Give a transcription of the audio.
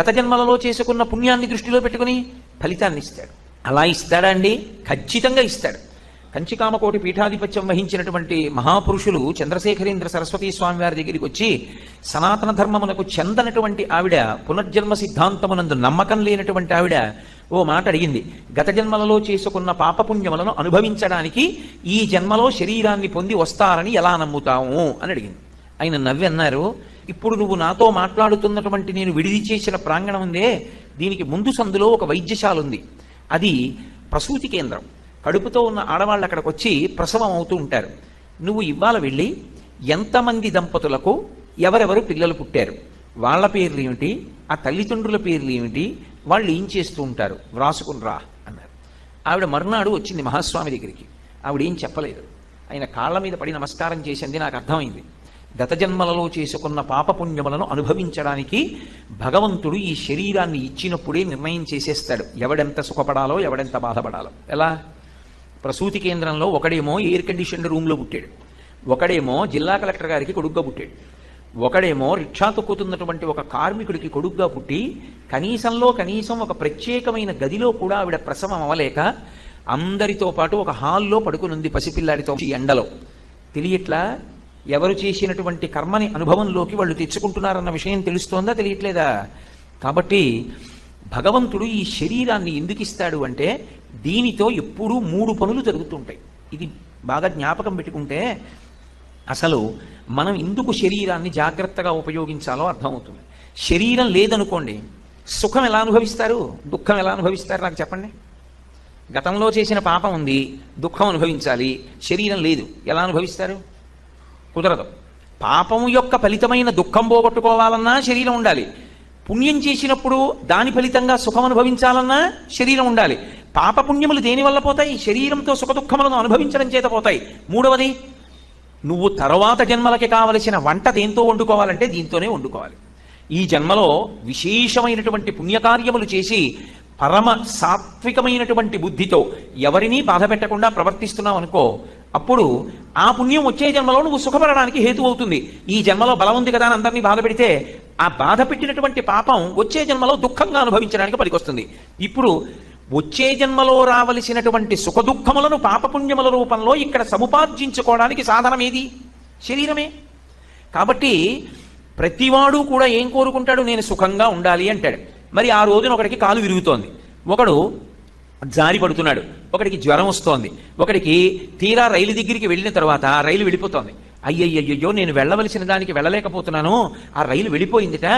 గత జన్మలలో చేసుకున్న పుణ్యాన్ని దృష్టిలో పెట్టుకుని ఫలితాన్ని ఇస్తాడు. అలా ఇస్తాడా అండి? ఖచ్చితంగా ఇస్తాడు. కంచికామకోటి పీఠాధిపత్యం వహించినటువంటి మహాపురుషులు చంద్రశేఖరేంద్ర సరస్వతీ స్వామి వారి దగ్గరికి వచ్చి సనాతన ధర్మమునకు చెందనటువంటి ఆవిడ పునర్జన్మ సిద్ధాంతమునందు నమ్మకం లేనటువంటి ఆవిడ ఓ మాట అడిగింది. గత జన్మలలో చేసుకున్న పాపపుణ్యములను అనుభవించడానికి ఈ జన్మలో శరీరాన్ని పొంది వస్తారని ఎలా నమ్ముతాము? అని అడిగింది. ఆయన నవ్వి అన్నారు ఇప్పుడు నువ్వు నాతో మాట్లాడుతున్నటువంటి నేను విడిది చేసిన ప్రాంగణం ఉందే దీనికి ముందు సందులో ఒక వైద్యశాల ఉంది. అది ప్రసూతి కేంద్రం. కడుపుతో ఉన్న ఆడవాళ్ళు అక్కడికి వచ్చి ప్రసవం అవుతూ ఉంటారు. నువ్వు ఇవాళ వెళ్ళి ఎంతమంది దంపతులకు ఎవరెవరు పిల్లలు పుట్టారు? వాళ్ళ పేర్లు ఏమిటి? ఆ తల్లిదండ్రుల పేర్లు ఏమిటి? వాళ్ళు ఏం చేస్తూ ఉంటారు? వ్రాసుకుని రా అన్నారు. ఆవిడ మరునాడు వచ్చింది మహాస్వామి దగ్గరికి. ఆవిడ ఏం చెప్పలేదు. ఆయన కాళ్ళ మీద పడి నమస్కారం చేసింది నాకు అర్థమైంది. గత జన్మలలో చేసుకున్న పాపపుణ్యములను అనుభవించడానికి భగవంతుడు ఈ శరీరాన్ని ఇచ్చినప్పుడే నిర్ణయం చేసేస్తాడు. ఎవడెంత సుఖపడాలో ఎవడెంత బాధపడాలో. ఎలా? ప్రసూతి కేంద్రంలో ఒకడేమో ఎయిర్ కండిషన్ రూమ్లో పుట్టాడు. ఒకడేమో జిల్లా కలెక్టర్ గారికి కొడుగ్గా పుట్టాడు. ఒకడేమో రిక్షా తొక్కుతున్నటువంటి ఒక కార్మికుడికి కొడుగ్గా పుట్టి కనీసంలో కనీసం ఒక ప్రత్యేకమైన గదిలో కూడా ఆవిడ ప్రసవం అవ్వలేక అందరితో పాటు ఒక హాల్లో పడుకునుంది పసిపిల్లాడితో ఎండలో. తెలియట్లా? ఎవరు చేసినటువంటి కర్మని అనుభవంలోకి వాళ్ళు తెచ్చుకుంటున్నారన్న విషయం తెలుస్తోందా తెలియట్లేదా? కాబట్టి భగవంతుడు ఈ శరీరాన్ని ఎందుకు ఇస్తాడు అంటే దీనితో ఎప్పుడూ మూడు పనులు జరుగుతుంటాయి. ఇది బాగా జ్ఞాపకం పెట్టుకుంటే అసలు మనం ఎందుకు శరీరాన్ని జాగ్రత్తగా ఉపయోగించాలో అర్థమవుతుంది. శరీరం లేదనుకోండి సుఖం ఎలా అనుభవిస్తారు? దుఃఖం ఎలా అనుభవిస్తారు నాకు చెప్పండి? గతంలో చేసిన పాపం ఉంది దుఃఖం అనుభవించాలి శరీరం లేదు ఎలా అనుభవిస్తారు? కుదరదు. పాపము యొక్క ఫలితమైన దుఃఖం పోగొట్టుకోవాలన్నా శరీరం ఉండాలి. పుణ్యం చేసినప్పుడు దాని ఫలితంగా సుఖం అనుభవించాలన్నా శరీరం ఉండాలి. పాపపుణ్యములు పుణ్యములు దేనివల్ల పోతాయి? శరీరంతో సుఖ దుఃఖములను అనుభవించడం చేత పోతాయి. మూడవది నువ్వు తర్వాత జన్మలకి కావలసిన వంట దేంతో వండుకోవాలంటే దీంతోనే వండుకోవాలి. ఈ జన్మలో విశేషమైనటువంటి పుణ్యకార్యములు చేసి పరమ సాత్వికమైనటువంటి బుద్ధితో ఎవరినీ బాధ పెట్టకుండా ప్రవర్తిస్తున్నావు అనుకో అప్పుడు ఆ పుణ్యం వచ్చే జన్మలో నువ్వు సుఖపడడానికి హేతు అవుతుంది. ఈ జన్మలో బలం ఉంది కదా అని అందరినీ బాధ పెడితే ఆ బాధ పెట్టినటువంటి పాపం వచ్చే జన్మలో దుఃఖంగా అనుభవించడానికి పనికొస్తుంది. ఇప్పుడు వచ్చే జన్మలో రావలసినటువంటి సుఖ దుఃఖములను పాపపుణ్యముల రూపంలో ఇక్కడ సముపార్జించుకోవడానికి సాధనం ఏది? శరీరమే. కాబట్టి ప్రతివాడు కూడా ఏం కోరుకుంటాడు? నేను సుఖంగా ఉండాలి అంటాడు. మరి ఆ రోజున ఒకడికి కాలు విరుగుతోంది. ఒకడు జారి పడుతున్నాడు. ఒకడికి జ్వరం వస్తోంది. ఒకడికి తీరా రైలు దగ్గరికి వెళ్ళిన తర్వాత రైలు వెళ్ళిపోతోంది. అయ్యయ్యయ్యో నేను వెళ్ళవలసిన దానికి వెళ్ళలేకపోతున్నాను. ఆ రైలు వెళ్ళిపోయిందిట.